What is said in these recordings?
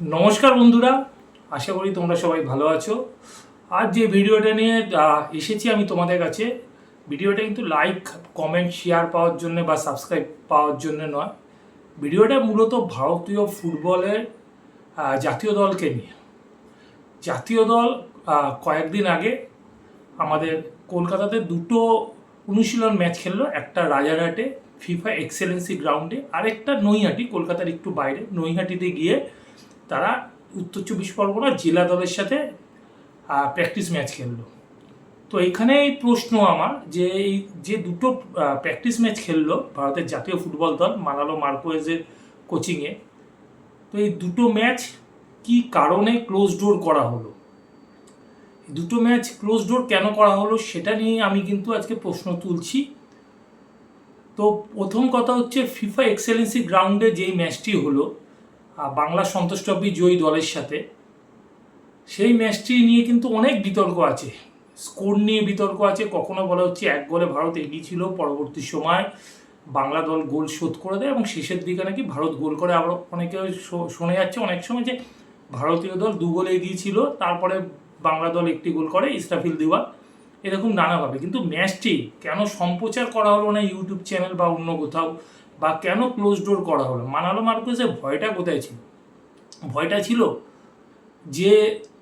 নমস্কার বন্ধুরা, আশা করি তোমরা সবাই ভালো আছো। আর যে ভিডিওটা নিয়ে এসেছি আমি তোমাদের কাছে, ভিডিওটা কিন্তু লাইক কমেন্ট শেয়ার পাওয়ার জন্য বা সাবস্ক্রাইব পাওয়ার জন্য নয়। ভিডিওটা মূলত ভারতীয় ফুটবলের জাতীয় দলকে নিয়ে। জাতীয় দল কয়েকদিন আগে আমাদের কলকাতাতে দুটো অনুশীলন ম্যাচ খেললো, একটা রাজারহাটে ফিফা এক্সেলেন্সি গ্রাউন্ডে আরেকটা নৈহাটি, কলকাতার একটু বাইরে, নৈহাটিতে গিয়ে তারা উত্তর চব্বিশ পরগনা জেলা দলের সাথে প্র্যাকটিস ম্যাচ খেললো। তো এখানেই প্রশ্ন আমার যে এই যে দুটো প্র্যাকটিস ম্যাচ খেললো ভারতের জাতীয় ফুটবল দল মানালো মার্কোয়েজের কোচিংয়ে তো এই দুটো ম্যাচ কি কারণে ক্লোজ ডোর করা হলো? দুটো ম্যাচ ক্লোজ ডোর কেন করা হলো সেটা নিয়ে আমি কিন্তু আজকে প্রশ্ন তুলছি। তো প্রথম কথা হচ্ছে ফিফা এক্সেলেন্সি গ্রাউন্ডে যেই ম্যাচটি হলো বাংলা সন্তোষ ট্রফি জয়ী দলের সাথে। সেই ম্যাচটি নিয়ে কিন্তু অনেক বিতর্ক আছে। স্কোর নিয়ে বিতর্ক আছে। কখনো বলা হচ্ছে এক গোলে ভারত এগিয়ে ছিল। পরবর্তী সময় বাংলা দল গোল শোধ করে দেয় এবং শেষের দিকে নাকি ভারত গোল করে আবার অনেকে শোনা যাচ্ছে অনেক সময় যে ভারতীয় দল দু গোলে এগিয়ে ছিল, তারপরে বাংলা দল একটি গোল করে ইসরাফিল দিওয়া এরকম নানাভাবে। কিন্তু ম্যাচটি কেন সম্প্রচার করা হলো না ইউটিউব চ্যানেল বা অন্য কোথাও? বা কেন ক্লোজ ডোর করা হলো? মানালো মার্কেসের ভয়টা কোথায় ছিল? ভয়টা ছিল যে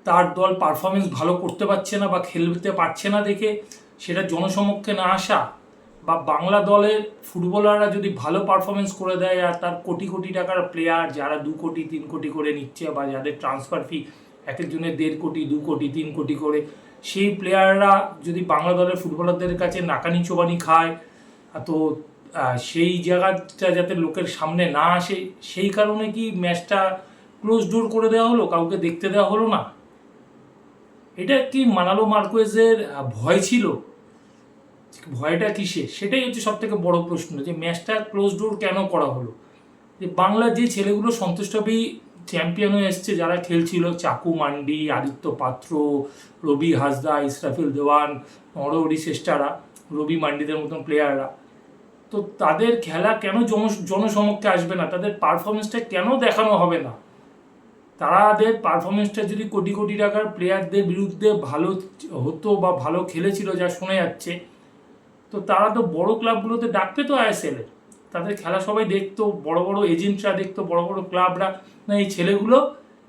তার দল পারফরমেন্স ভালো করতে পারছে না বা খেলতে পারছে না দেখে সেটা জনসমক্ষে না আসা বা বাংলা দলের ফুটবলাররা যদি ভালো পারফরমেন্স করে দেয় আর তার কোটি কোটি টাকার প্লেয়ার যারা দু কোটি, তিন কোটি করে নিচ্ছে বা যাদের ট্রান্সফার ফি এক একজনের দেড় কোটি, দু কোটি, তিন কোটি করে, সেই প্লেয়াররা যদি বাংলা দলের ফুটবলারদের কাছে নাকানি চোবানি খায়, তো সেই জায়গাটা যাতে লোকের সামনে না আসে, সেই কারণে কি ম্যাচটা ক্লোজ ডোর করে দেওয়া হলো? কাউকে দেখতে দেওয়া হলো না? এটা কি মানালো মার্কোয়েজের ভয় ছিল? ভয়টা কিসে? সেটাই হচ্ছে সব থেকে বড় প্রশ্ন, যে ম্যাচটা ক্লোজ ডোর কেন করা হলো? যে বাংলার যে ছেলেগুলো সন্তোষ ট্রফি চ্যাম্পিয়ন হয়ে এসছে, যারা খেলছিল, চাকু মান্ডি, আদিত্য পাত্র, রবি হাসদা, ইসরাফিল দেওয়ান নরহরি শ্রেষ্ঠারা, রবি মান্ডিদের মতন প্লেয়াররা তো তাদের খেলা কেন জন, জনসমক্ষে আসবে না? তাদের পারফরমেন্সটা কেন দেখানো হবে না? তাদের পারফরমেন্সটা যদি কোটি কোটি টাকার প্লেয়ারদের বিরুদ্ধে ভালো হতো বা ভালো খেলেছিল যা শোনা যাচ্ছে, তো তারা তো বড় ক্লাবগুলোতে ডাকবে তো আইএসএল তাদের খেলা সবাই দেখতো, বড় বড় এজেন্টরা দেখতো, বড় বড় ক্লাবরা না এই ছেলেগুলো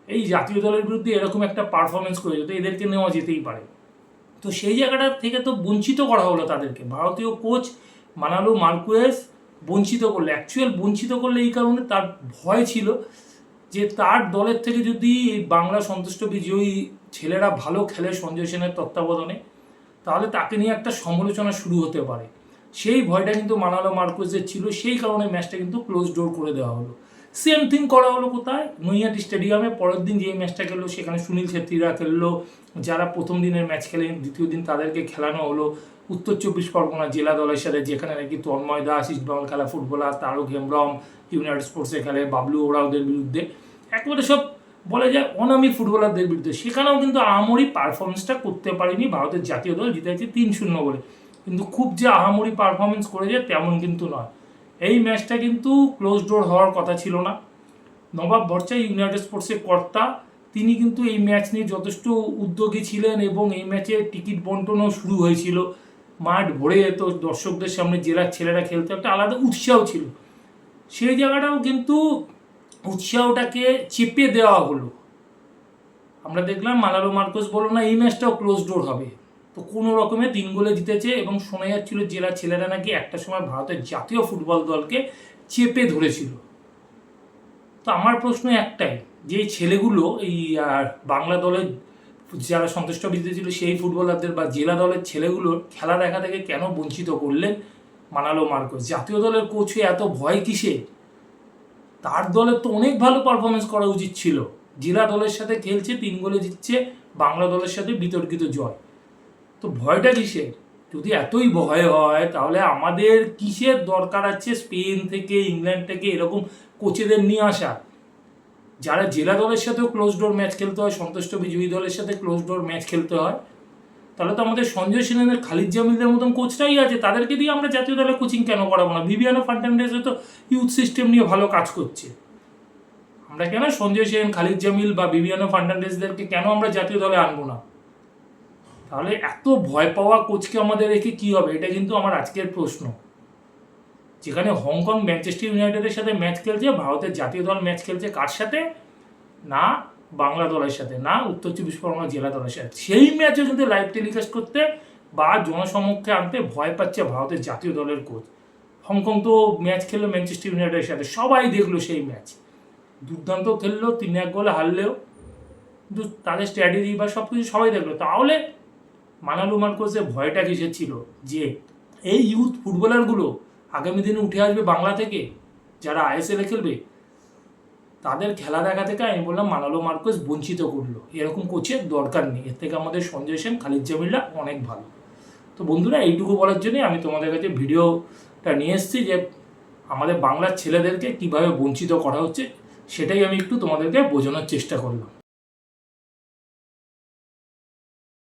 এই জাতীয় দলের বিরুদ্ধে এরকম একটা পারফরমেন্স করে যেত, এদেরকে নেওয়া যেতেই পারে। তো সেই জায়গাটা থেকে তো বঞ্চিত করা হলো তাদেরকে। ভারতীয় কোচ মানালো মার্কুয়েস বঞ্চিত করলে। অ্যাকচুয়াল বঞ্চিত করলে এই কারণে তার ভয় ছিল যে তার দলের থেকে যদি এই বাংলা সন্তুষ্ট বিজয়ী ছেলেরা ভালো খেলে সঞ্জয় সেনের তত্ত্বাবধানে, তাহলে তাকে নিয়ে একটা সমালোচনা শুরু হতে পারে। সেই ভয়টা কিন্তু মানালো মার্কুয়েসের ছিল, সেই কারণে ম্যাচটা কিন্তু ক্লোজ ডোর করে দেওয়া হলো। সেম থিং করা হলো কোথায়? নৈহাটি স্টেডিয়ামে পরের দিন যে ম্যাচটা খেললো, সেখানে সুনীল ছেত্রীরা খেললো। যারা প্রথম দিনের ম্যাচ খেলেন, দ্বিতীয় দিন তাদেরকে খেলানো হলো। উত্তর চব্বিশ পরগনা জেলা দলের সাথে, যেখানে নাকি তন্ময় দাস ইস্টবেঙ্গল খেলা ফুটবলার তারক হেমব্রম ইউনাইটেড স্পোর্টসে খেলে, বাবলু ওরাওদের বিরুদ্ধে। একেবারে সব বলা যায় অনামী ফুটবলারদের বিরুদ্ধে। সেখানেও কিন্তু আহামরি পারফরমেন্সটা করতে পারেনি ভারতের জাতীয় দল, জিতেছে তিন শূন্য বলে। কিন্তু খুব যে আহামরি পারফরমেন্স করেছে, তেমন কিন্তু নয়। এই ম্যাচটা কিন্তু ক্লোজ ডোর হওয়ার কথা ছিল না। নবাব ভরচাই ইউনাইটেড স্পোর্টসের কর্তা, তিনি কিন্তু এই ম্যাচ নিয়ে যথেষ্ট উদ্যোগী ছিলেন এবং এই ম্যাচে টিকিট বন্টনও শুরু হয়েছিল। মাঠ ভরে যেত, দর্শকদের সামনে জেলার ছেলেরা খেলতে, একটা আলাদা উৎসাহ ছিল। সেই জায়গাটাও কিন্তু উৎসাহটাকে চেপে দেওয়া হলো। আমরা দেখলাম মালালো মার্কোস বলল, না, এই ম্যাচটাও ক্লোজ ডোর হবে। তো কোনো রকমে তিন গোলে জিতেছে এবং শোনা যাচ্ছিল জেলার ছেলেরা নাকি একটা সময় ভারতের জাতীয় ফুটবল দলকে চেপে ধরেছিল। তো আমার প্রশ্ন একটাই, যে ছেলেগুলো এই বাংলা দলের যারা সন্তুষ্ট ছিল সেই ফুটবলারদের বা জেলা দলের ছেলেগুলোর খেলা দেখা থেকে কেন বঞ্চিত করলেন মানালো মার্কোস? জাতীয় দলের কোচ এত ভয় কিসে? তার দলের তো অনেক ভালো পারফরমেন্স করা উচিত ছিল। জেলা দলের সাথে খেলছে, তিন গোলে জিতছে, বাংলা দলের সাথে বিতর্কিত জয়। তো ভয়টা কিসের? যদি এতই ভয় হয়, তাহলে আমাদের কিসের দরকার আছে স্পেন থেকে, ইংল্যান্ড থেকে, এরকম কোচেদের নিয়ে আসা? যারা জেলা দলের সাথেও ক্লোজ ডোর ম্যাচ খেলতে হয়, সন্তুষ্ট বিজয়ী দলের সাথে ক্লোজ ডোর ম্যাচ খেলতে হয়, তাহলে তো আমাদের সঞ্জয় সেনের, খালিদ জামিলদের মতন কোচটাই আছে। তাদেরকে দিয়ে আমরা জাতীয় দলে কোচিং কেন করাবো না? ভিভিয়ানো ফার্নান্ডেজও তো ইউথ সিস্টেম নিয়ে ভালো কাজ করছে। আমরা কেন সঞ্জয় সেন, খালিদ জামিল বা বিবিয়ানো ফার্নান্ডেসদেরকে কেন আমরা জাতীয় দলে আনব না? তাহলে এত ভয় পাওয়া কোচকে আমাদের রেখে কি হবে? এটা কিন্তু আমার আজকের প্রশ্ন। যেখানে হংকং ম্যানচেস্টার ইউনাইটেডের সাথে ম্যাচ খেলছে, ভারতের জাতীয় দল ম্যাচ খেলছে কার সাথে? না, বাংলা দলের সাথে, না উত্তর চব্বিশ পরগনা জেলা দলের সাথে। সেই ম্যাচে কিন্তু লাইভ টেলিকাস্ট করতে বা জনসমক্ষে আনতে ভয় পাচ্ছে ভারতের জাতীয় দলের কোচ। হংকং তো ম্যাচ খেললো ম্যানচেস্টার ইউনাইটেডের সাথে, সবাই দেখল সেই ম্যাচ। দুর্দান্ত খেললো, তিন এক গোলে হারলেও। কিন্তু তাদের স্ট্র্যাটেজি বা সব কিছু সবাই দেখল। তাহলে মানালু মার্কোসের ভয়টা কিসের ছিল যে এই ইউথ ফুটবলারগুলো আগামী দিনে উঠে আসবে বাংলা থেকে, যারা আইএসএলে খেলবে, তাদের খেলা দেখা থেকে আমি বললাম মানালো মার্কোস বঞ্চিত করল। এরকম কোচের দরকার নেই। এর থেকে আমাদের সঞ্জয় সেন, খালিদ জামিল্লা অনেক ভালো। তো বন্ধুরা, এইটুকু বলার জন্যই আমি তোমাদের কাছে ভিডিওটা নিয়ে এসেছি যে আমাদের বাংলার ছেলেদেরকে কীভাবে বঞ্চিত করা হচ্ছে, সেটাই আমি একটু তোমাদেরকে বোঝানোর চেষ্টা করলাম।